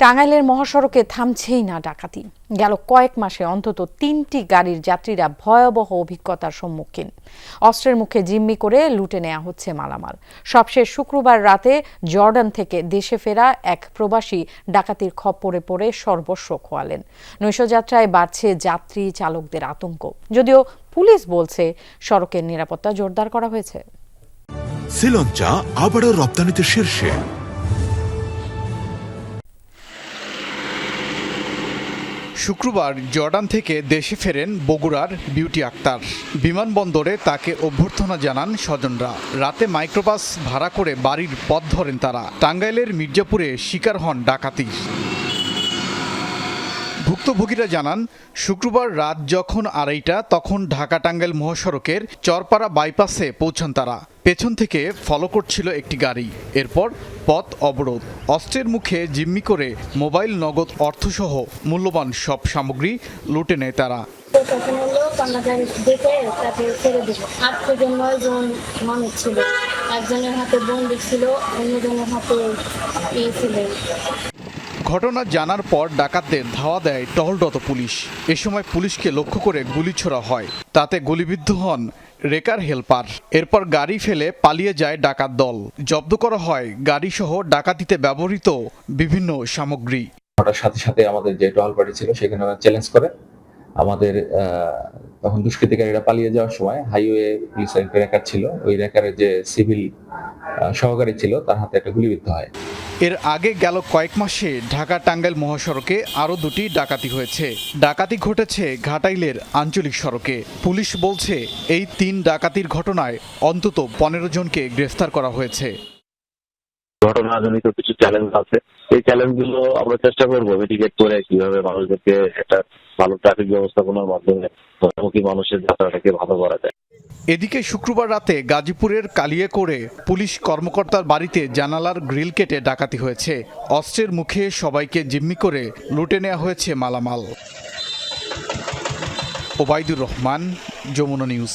টাঙ্গাইলের মহাসড়কে থামছেই না ডাকাতি। গেল কয়েক মাসে অন্তত তিনটি গাড়ির যাত্রীরা ভয়াবহ অভিজ্ঞতার সম্মুখীন। অস্ত্রের মুখে জিম্মি করে লুটে নেওয়া হচ্ছে মালামাল। সবশেষ শুক্রবার রাতে জর্ডান থেকে দেশে ফেরা এক প্রবাসী ডাকাতির খপ্পরে পড়ে সর্বস্ব খোয়ালেন। নৈশযাত্রায় বাড়ছে যাত্রী চালকদের আতঙ্ক। যদিও পুলিশ বলছে, সড়কের নিরাপত্তা জোরদার করা হয়েছে। শ্রীলঞ্চা আবারও রপ্তানিতে শীর্ষে। শুক্রবার জর্ডান থেকে দেশে ফেরেন বগুড়ার বিউটি আক্তার। বিমানবন্দরে তাকে অভ্যর্থনা জানান স্বজনরা। রাতে মাইক্রোবাস ভাড়া করে বাড়ির পথ ধরেন তারা। টাঙ্গাইলের মির্জাপুরে শিকার হন ডাকাতির ভুক্তভোগীরা জানান, শুক্রবার রাত যখন আড়াইটা, তখন ঢাকা টাঙ্গাইল মহাসড়কের চরপাড়া বাইপাসে পৌঁছান তারা। পেছন থেকে ফলো করছিল একটি গাড়ি। এরপর পথ অবরোধ। অস্ত্রের মুখে জিম্মি করে মোবাইল, নগদ অর্থসহ মূল্যবান সব সামগ্রী লুটে নেয় তারা। ছিল। একজনের হাতে বন্দুক ছিল, অন্যজনের হাতে ইয়ে ছিল। ঘটনা জানার পর ডাকাতদের ধাওয়া দেয় টহলরত পুলিশ। এ সময় পুলিশকে লক্ষ্য করে গুলি ছোড়া হয়। তাতে গুলিবিদ্ধ হন রেকার হেলপার। এরপর গাড়ি ফেলে পালিয়ে যায় ডাকাত দল। জব্দ করা হয় গাড়ি সহ ডাকাতিতে ব্যবহৃত বিভিন্ন সামগ্রী। সাথে সাথে আমাদের যে টহল পার্টি ছিল, সেখানে চ্যালেঞ্জ করে। আমাদের আহ, তখন দুষ্কৃতিকারীরা পালিয়ে যাওয়ার সময় হাইওয়ে পুলিশের একটা রেকার ছিল। ওই রেকারের যে সিভিল সহকারী ছিল তার হাতে একটা গুলিবিদ্ধ হয়। এর আগে গেল কয়েক মাসে ঢাকা টাঙ্গাইল মহাসড়কে আরও দুটি ডাকাতি হয়েছে। ডাকাতি ঘটেছে ঘাটাইলের আঞ্চলিক সড়কে। পুলিশ বলছে এই তিন ডাকাতির ঘটনায় অন্তত পনেরো জনকে গ্রেফতার করা হয়েছে। ঘটনাজনিত কিছু চ্যালেঞ্জ আছে। চ্যালেঞ্জগুলো আমরা চেষ্টা করব মিটিগেট করে কীভাবে মানুষদেরকে একটা ভালো ট্রাফিক ব্যবস্থাপনার মাধ্যমে মুখী মানুষের যাত্রাটাকে ভালো করা যায়। এদিকে শুক্রবার রাতে গাজীপুরের কালিয়াকোড়ে পুলিশ কর্মকর্তার বাড়িতে জানালার গ্রিল কেটে ডাকাতি হয়েছে। অস্ত্রের মুখে সবাইকে জিম্মি করে লুটে নেওয়া হয়েছে মালামাল। ওবায়দুর রহমান, যমুনা নিউজ।